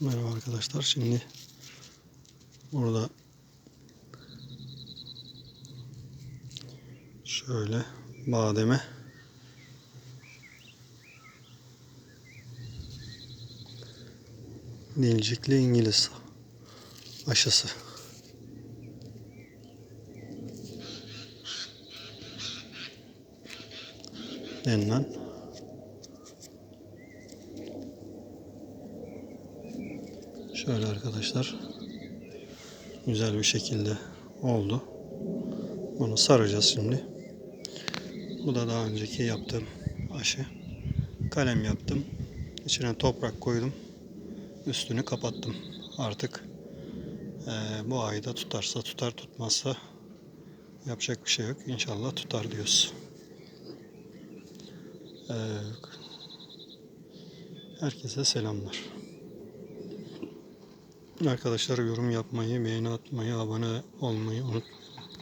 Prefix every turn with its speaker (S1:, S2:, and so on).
S1: Merhaba arkadaşlar. Şimdi burada şöyle bademe dilcikli İngiliz aşısı. denilen Şöyle arkadaşlar. Güzel bir şekilde oldu. Bunu saracağız şimdi. Bu da daha önceki yaptığım aşı. Kalem yaptım. İçine toprak koydum. Üstünü kapattım. Artık eee, bu ayda tutarsa tutar tutmazsa yapacak bir şey yok. İnşallah tutar diyoruz. Eee, herkese selamlar. Arkadaşlar yorum yapmayı, beğeni atmayı, abone olmayı unutmayın.